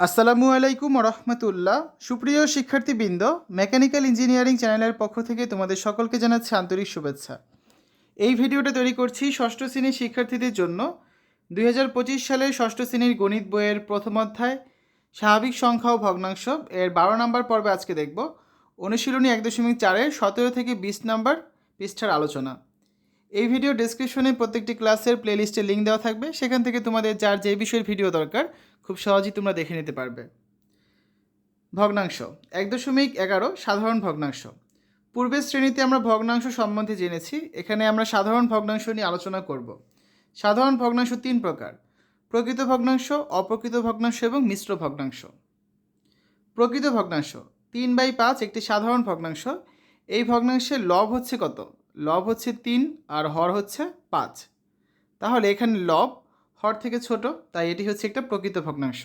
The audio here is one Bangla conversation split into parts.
আসসালামু আলাইকুম রহমতুল্লাহ সুপ্রিয় শিক্ষার্থীবৃন্দ, মেকানিক্যাল ইঞ্জিনিয়ারিং চ্যানেলের পক্ষ থেকে তোমাদের সকলকে জানাচ্ছি আন্তরিক শুভেচ্ছা। এই ভিডিওটা তৈরি করছি ষষ্ঠ শ্রেণির শিক্ষার্থীদের জন্য। দুই হাজার পঁচিশ সালের ষষ্ঠ শ্রেণির গণিত বইয়ের প্রথম অধ্যায়, স্বাভাবিক সংখ্যা ও ভগ্নাংশ। এর বারো নম্বর পর্বে আজকে দেখব। অনুশীলনী এক দশমিক চারের সতেরো থেকে বিশ নম্বর পৃষ্ঠার আলোচনা। এই ভিডিও ডেসক্রিপশনে প্রত্যেকটি ক্লাসের প্লেলিস্টের লিঙ্ক দেওয়া থাকবে। সেখান থেকে তোমাদের যার যে বিষয়ের ভিডিও দরকার খুব সহজেই তোমরা দেখে নিতে পারবে। ভগ্নাংশ, এক দশমিক এগারো সাধারণ ভগ্নাংশ। পূর্বের শ্রেণীতে আমরা ভগ্নাংশ সম্বন্ধে জেনেছি, এখানে আমরা সাধারণ ভগ্নাংশ নিয়ে আলোচনা করব। সাধারণ ভগ্নাংশ তিন প্রকার, প্রকৃত ভগ্নাংশ, অপ্রকৃত ভগ্নাংশ এবং মিশ্র ভগ্নাংশ। প্রকৃত ভগ্নাংশ, তিন বাই পাঁচ একটি সাধারণ ভগ্নাংশ। এই ভগ্নাংশের লব হচ্ছে কত? লব হচ্ছে তিন আর হর হচ্ছে পাঁচ। তাহলে এখানে লব হর থেকে ছোট, তাই এটি হচ্ছে একটা প্রকৃত ভগ্নাংশ।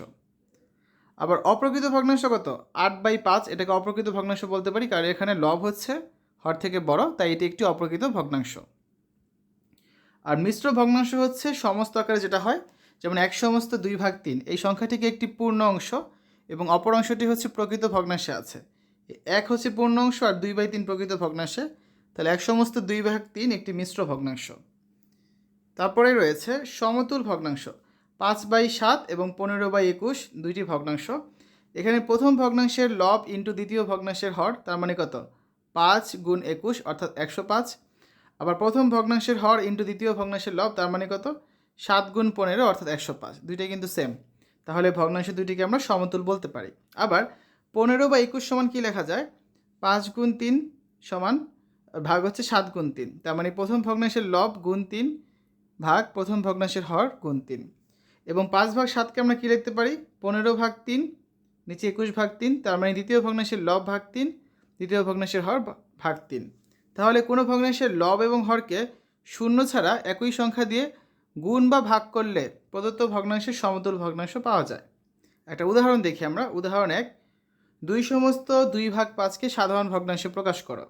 আবার অপ্রকৃত ভগ্নাংশ কত? আট বাই পাঁচ, এটাকে অপ্রকৃত ভগ্নাংশ বলতে পারি, কারণ এখানে লব হচ্ছে হর থেকে বড়, তাই এটি একটি অপ্রকৃত ভগ্নাংশ। আর মিশ্র ভগ্নাংশ হচ্ছে সমস্ত আকারে যেটা হয়, যেমন এক সমস্ত দুই ভাগ তিন, এই সংখ্যাটিকে একটি পূর্ণ অংশ এবং অপর অংশটি হচ্ছে প্রকৃত ভগ্নাংশে আছে। এক হচ্ছে পূর্ণ অংশ আর দুই বাই তিন প্রকৃত ভগ্নাংশে, তাহলে এক সমস্ত দুই ভাগ তিন একটি মিশ্র ভগ্নাংশ। তারপরে রয়েছে সমতুল ভগ্নাংশ, পাঁচ বাই সাত এবং পনেরো বাই একুশ দুইটি ভগ্নাংশ। এখানে প্রথম ভগ্নাংশের লব ইন্টু দ্বিতীয় ভগ্নাংশের হর, তার মানে কত? পাঁচ গুণ একুশ, অর্থাৎ একশো পাঁচ। আবার প্রথম ভগ্নাংশের হর ইন্টু দ্বিতীয় ভগ্নাংশের লব, তার মানে কত? সাত গুণ পনেরো, অর্থাৎ একশো পাঁচ। দুইটাই কিন্তু সেম তাহলে ভগ্নাংশ দুইটিকে আমরা সমতুল বলতে পারি। আবার পনেরো বা একুশ সমান কী লেখা যায়? পাঁচ গুণ তিন সমান, ভাগ হচ্ছে সাত গুণ তিন। তার মানে প্রথম ভগ্নাংশের লব গুণ তিন ভাগ প্রথম ভগ্নাংশের হর গুণ তিন। এবং পাঁচ ভাগ সাতকে আমরা কী লিখতে পারি? পনেরো ভাগ তিন, নিচে একুশ ভাগ তিন, তার মানে দ্বিতীয় ভগ্নাংশের লব ভাগ তিন, দ্বিতীয় ভগ্নাংশের হর ভাগ তিন। তাহলে কোনো ভগ্নাংশের লব এবং হরকে শূন্য ছাড়া একই সংখ্যা দিয়ে গুণ বা ভাগ করলে প্রদত্ত ভগ্নাংশের সমতুল ভগ্নাংশ পাওয়া যায়। একটা উদাহরণ দেখি আমরা। উদাহরণ এক, দুই সমস্ত দুই ভাগ পাঁচকে সাধারণ ভগ্নাংশে প্রকাশ করো।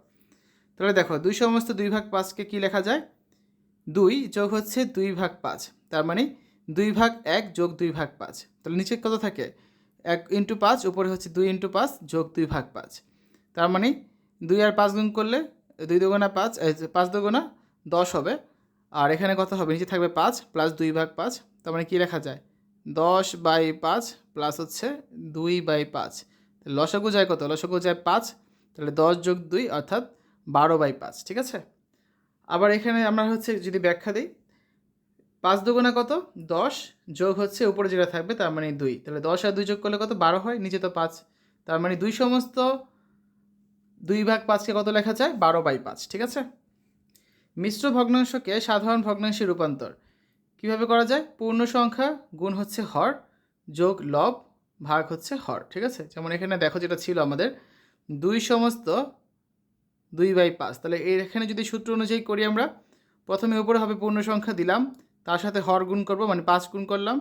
তাহলে দেখো, দুই সমস্ত দুই ভাগ পাঁচকে কী লেখা যায়? দুই যোগ হচ্ছে দুই ভাগ পাঁচ। তার মানে দুই ভাগ এক যোগ দুই ভাগ পাঁচ। তাহলে নিচে কত থাকে? এক ইন্টু পাঁচ, উপরে হচ্ছে দুই ইন্টু পাঁচ যোগ দুই ভাগ পাঁচ। তার মানে দুই আর পাঁচ গুণ করলে দুই দুগুণা পাঁচ পাঁচ দুগুণা দশ হবে। আর এখানে কত হবে? নিচে থাকবে পাঁচ প্লাস দুই ভাগ পাঁচ। তার মানে কী লেখা যায়? দশ বাই পাঁচ প্লাস হচ্ছে দুই বাই পাঁচ। লসাগু যায় কত? লসাগু যায় পাঁচ। তাহলে দশ যোগ দুই, অর্থাৎ বারো বাই পাঁচ। ঠিক আছে? আবার এখানে আমরা হচ্ছে যদি ব্যাখ্যা দিই, পাঁচ দুগুণা কত? দশ যোগ হচ্ছে উপরে যেটা থাকবে তার মানে দুই। তাহলে দশ আর দুই যোগ করলে কত? বারো হয়, নিচে তো পাঁচ। তার মানে দুই সমস্ত দুই ভাগ পাঁচকে কত লেখা যায়? বারো বাই পাঁচ, ঠিক আছে? মিশ্র ভগ্নাংশকে সাধারণ ভগ্নাংশে রূপান্তর। কীভাবে করা যায়? পূর্ণ সংখ্যা গুণ হচ্ছে হর যোগ লব ভাগ হচ্ছে হর, ঠিক আছে? যেমন এখানে দেখো যেটা ছিল আমাদের, দুই সমস্ত দুই বাই পাঁচ। তাহলে এখানে যদি সূত্র অনুযায়ী করি আমরা, প্রথমে উপরে হবে পূর্ণ সংখ্যা দিলাম, তার সাথে হর গুণ করব মানে পাঁচ গুণ করলাম,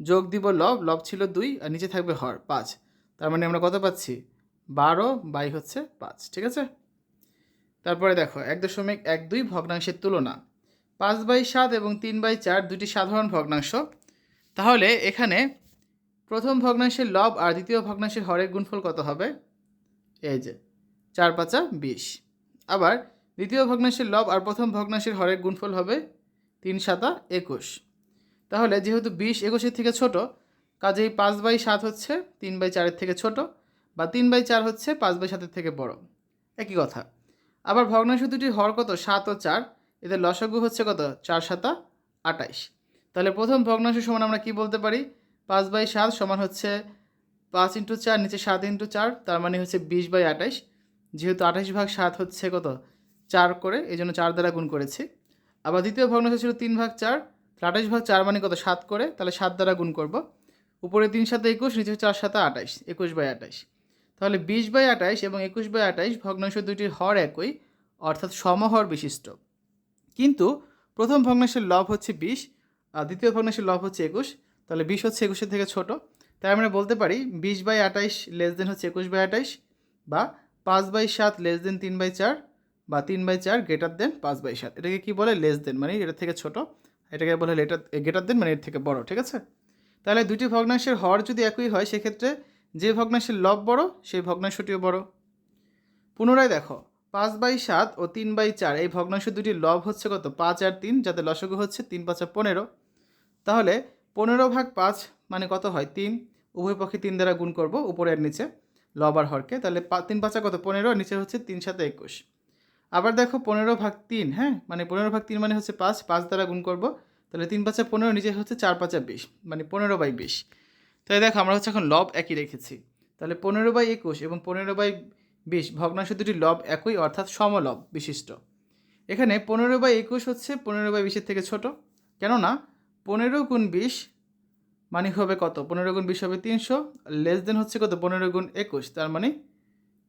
যোগ দিব লব লব ছিল দুই, আর নিচে থাকবে হর, পাঁচ। তার মানে আমরা কত পাচ্ছি? বারো বাই হচ্ছে পাঁচ, ঠিক আছে? তারপরে দেখো, এক দশমিক এক দুই ভগ্নাংশের তুলনা। পাঁচ বাই সাত এবং তিন বাই চার দুটি সাধারণ ভগ্নাংশ। তাহলে এখানে প্রথম ভগ্নাংশের লব আর দ্বিতীয় ভগ্নাংশের হরের গুণফল কত হবে? এই যে, চার পাঁচা বিশ। আবার দ্বিতীয় ভগ্নাংশের লব আর প্রথম ভগ্নাংশের হরের গুণফল হবে তিন সাতা একুশ। তাহলে যেহেতু বিশ একুশের থেকে ছোট, কাজেই পাঁচ বাই সাত হচ্ছে তিন বাই চারের থেকে ছোট বা তিন বাই চার হচ্ছে পাঁচ বাই সাতের থেকে বড়। একই কথা। আবার ভগ্নাংশ দুটির হর কত? সাত ও চার। এদের লসাগু হচ্ছে কত? চার সাতা আটাইশ। তাহলে প্রথম ভগ্নাংশ সমান আমরা কি বলতে পারি? পাঁচ বাই সাত সমান হচ্ছে পাঁচ ইন্টু চার নিচে সাত ইন্টু চার, তার মানে হচ্ছে বিশ বাই আটাইশ। যেহেতু আঠাশ ভাগ সাত হচ্ছে কত? চার করে এই জন্য চার দ্বারা গুণ করেছি। আবার দ্বিতীয় ভগ্নাংশ ছিল তিন ভাগ চার আঠাশ ভাগ চার মানে কত? সাত করে, তাহলে সাত দ্বারা গুণ করব। উপরে তিন সাথে একুশ, নিচে চার সাথে আঠাইশ একুশ বাই আঠাইশ তাহলে বিশ বাই আঠাইশ এবং একুশ বাই আঠাইশ ভগ্নাংশ দুটির হর একই, অর্থাৎ সমহর বিশিষ্ট। কিন্তু প্রথম ভগ্নাংশের লভ হচ্ছে বিশ, আর দ্বিতীয় ভগ্নাংশের লভ হচ্ছে একুশ, তাহলে বিশ হচ্ছে একুশের থেকে ছোট। তাই আমরা বলতে পারি বিশ বাই আঠাইশ লেস দেন হচ্ছে একুশ বাই আঠাইশ বা পাঁচ বাই সাত লেস দেন তিন বাই চার বা তিন বাই চার গ্রেটার দেন পাঁচ বাই সাত। এটাকে কী বলে? লেস দেন মানে এটার থেকে ছোট। এটাকে বলে লেটার গ্রেটার দেন মানে এর থেকে বড়, ঠিক আছে? তাহলে দুটি ভগ্নাংশের হর যদি একই হয়, সেক্ষেত্রে যে ভগ্নাংশের লব বড়, সেই ভগ্নাংশটিও বড়। পুনরায় দেখো, পাঁচ বাই সাত ও তিন বাই চার, এই ভগ্নাংশ দুটির লব হচ্ছে কত? পাঁচ আর তিন, যাতে লসগু হচ্ছে তিন, পাঁচা পনেরো। তাহলে পনেরো ভাগ পাঁচ মানে কত হয়? তিন। উভয় পক্ষে তিন দ্বারা গুণ করব, উপরে আর নিচে। লব আর হরকে, তাহলে তিন পাঁচা কত? পনেরো নিচে হচ্ছে তিন সাথে একুশ। আবার দেখো পনেরো ভাগ তিন হ্যাঁ? মানে পনেরো ভাগ তিন মানে হচ্ছে পাঁচ পাঁচ দ্বারা গুণ করব, তাহলে তিন পাঁচা পনেরো, নিচে হচ্ছে চার পাঁচা বিশ মানে পনেরো বাই বিশ। তাহলে দেখো আমরা হচ্ছে এখন লব একই রেখেছি। তাহলে পনেরো বাই একুশ এবং পনেরো বাই বিশ ভগ্নাংশ দুটি লব একই, অর্থাৎ সমলব বিশিষ্ট। এখানে পনেরো বাই একুশ হচ্ছে পনেরো বাই বিশের থেকে ছোট। কেননা পনেরো গুণ বিশ মানে হবে কত? পনেরো গুণ বিশ হবে তিনশো। লেস দেন হচ্ছে কত? পনেরো গুণ একুশ। তার মানে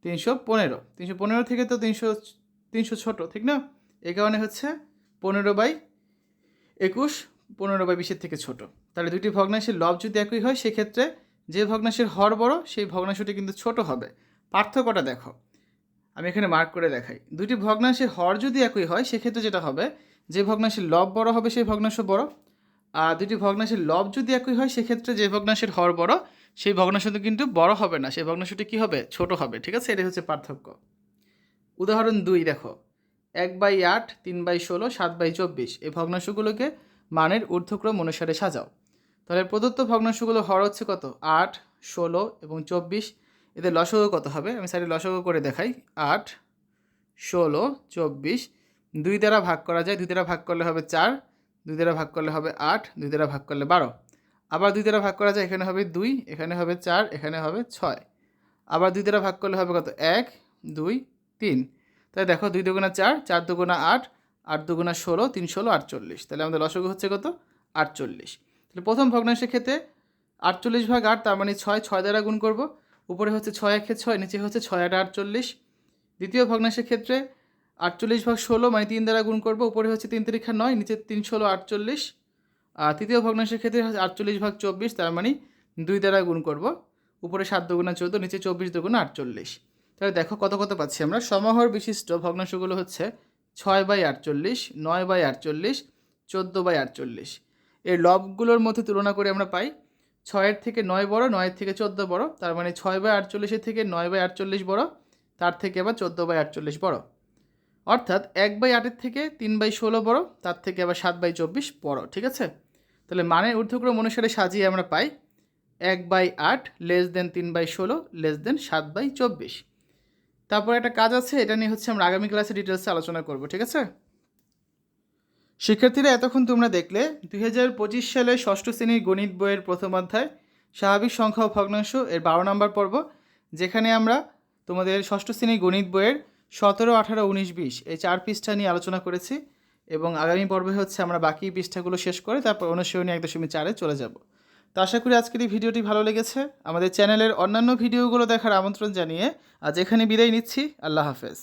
তিনশো পনেরো। তিনশো পনেরো থেকে তো তিনশো তিনশো ছোটো, ঠিক না? এই কারণে হচ্ছে পনেরো বাই একুশ, পনেরো বাই বিশের থেকে ছোট। তাহলে দুটি ভগ্নাংশের লব যদি একই হয়, সেক্ষেত্রে যে ভগ্নাংশের হর বড়, সেই ভগ্নাংশটি কিন্তু ছোট হবে। পার্থক্যটা দেখো। আমি এখানে মার্ক করে দেখাই। দুটি ভগ্নাংশের হর যদি একই হয়, সেক্ষেত্রে যেটা হবে, যে ভগ্নাংশের লব বড় হবে, সেই ভগ্নাংশ বড়। দুটি ভগ্নাংশের লব যদি একই হয়, সেক্ষেত্রে যে ভগ্নাংশের হর বড়, সেই ভগ্নাংশটি কিন্তু বড় হবে না। সেই ভগ্নাংশটি কী হবে? ছোট হবে। ঠিক আছে? এটাই হচ্ছে পার্থক্য। উদাহরণ দুই দেখো। এক বাই আট, তিন বাই ষোলো, সাত বাই চব্বিশ। এই ভগ্নাংশগুলোকে মানের ঊর্ধ্বক্রম অনুসারে সাজাও। তাহলে প্রদত্ত ভগ্নাংশগুলো হর হচ্ছে কত? আট, ষোলো এবং চব্বিশ। এদের লসগু কত হবে? আমি সাইডে লসগু করে দেখাই। আট, ষোলো, চব্বিশ। দুই দ্বারা ভাগ করা যায়। দুই দ্বারা ভাগ করলে হবে চার। দুই দ্বারা ভাগ করলে হবে আট, দুই দ্বারা ভাগ করলে বারো। আবার দুই দ্বারা ভাগ করা যায়, এখানে হবে দুই, এখানে হবে চার, এখানে হবে ছয়। আবার দুই দ্বারা ভাগ করলে হবে কত? এক, দুই, তিন। তাই দেখো দুই দুগুণা চার চার দুগুণা আট আট দুগুণা ষোলো, তিন ষোলো, আটচল্লিশ। তাহলে আমাদের লসগু হচ্ছে কত? আটচল্লিশ। তাহলে প্রথম ভগ্নাংশের ক্ষেত্রে আটচল্লিশ ভাগ আট, তার মানে ছয় ছয় দ্বারা গুণ করব। উপরে হচ্ছে ছয় একে ছয়, নিচে হচ্ছে ছয় আট আটচল্লিশ। দ্বিতীয় ভগ্নাংশের ক্ষেত্রে আটচল্লিশ ভাগ ষোলো মানে তিন দ্বারা গুণ করব, উপরে হচ্ছে তিন তারিখা নয়, নিচে তিন ষোলো আটচল্লিশ। আর তৃতীয় ভগ্নাংশের ক্ষেত্রে আটচল্লিশ ভাগ চব্বিশ, তার মানে দুই দ্বারা গুণ করব। উপরে সাত দুগুণা চোদ্দ, নিচে চব্বিশ দুগুণা আটচল্লিশ। তাহলে দেখো কত কত পাচ্ছি আমরা। সমাহর বিশিষ্ট ভগ্নাংশগুলো হচ্ছে ছয় বাই আটচল্লিশ, নয় বাই আটচল্লিশ, চোদ্দ বাই আটচল্লিশ। এই লবগুলোর মধ্যে তুলনা করে আমরা পাই, ছয়ের থেকে নয় বড়, নয়ের থেকে চোদ্দ বড়, তার মানে ছয় বাই আটচল্লিশের থেকে নয় বাই আটচল্লিশ বড়, তার থেকে আবার চোদ্দ বাই আটচল্লিশ বড়। অর্থাৎ এক বাই আটের থেকে তিন বাই ষোলো বড়, তার থেকে আবার সাত বাই চব্বিশ বড়, ঠিক আছে? তাহলে মানের ঊর্ধ্বক্রম অনুসারে সাজিয়ে আমরা পাই এক বাই আট লেস দেন তিন বাই ষোলো লেস দেন সাত বাই চব্বিশ। তারপর একটা কাজ আছে, এটা নিয়ে হচ্ছে আমরা আগামী ক্লাসে ডিটেলসে আলোচনা করব, ঠিক আছে? শিক্ষার্থীরা, এতক্ষণ তোমরা দেখলে দুই হাজার পঁচিশ সালে ষষ্ঠ শ্রেণির গণিত বইয়ের প্রথম অধ্যায়, স্বাভাবিক সংখ্যা ও ভগ্নাংশ এর বারো নম্বর পর্ব, যেখানে আমরা তোমাদের ষষ্ঠ শ্রেণির গণিত বইয়ের সতেরো, আঠারো, উনিশ, বিশ এই চার পৃষ্ঠা নিয়ে আলোচনা করেছি এবং আগামী পর্বে হচ্ছে আমরা বাকি পৃষ্ঠাগুলো শেষ করে তারপর অনুশীলনী এক দশমিক চারে চলে যাব। তো আশা করি আজকের এই ভিডিওটি ভালো লেগেছে। আমাদের চ্যানেলের অন্যান্য ভিডিওগুলো দেখার আমন্ত্রণ জানিয়ে আজ এখানে বিদায় নিচ্ছি। আল্লাহ হাফেজ।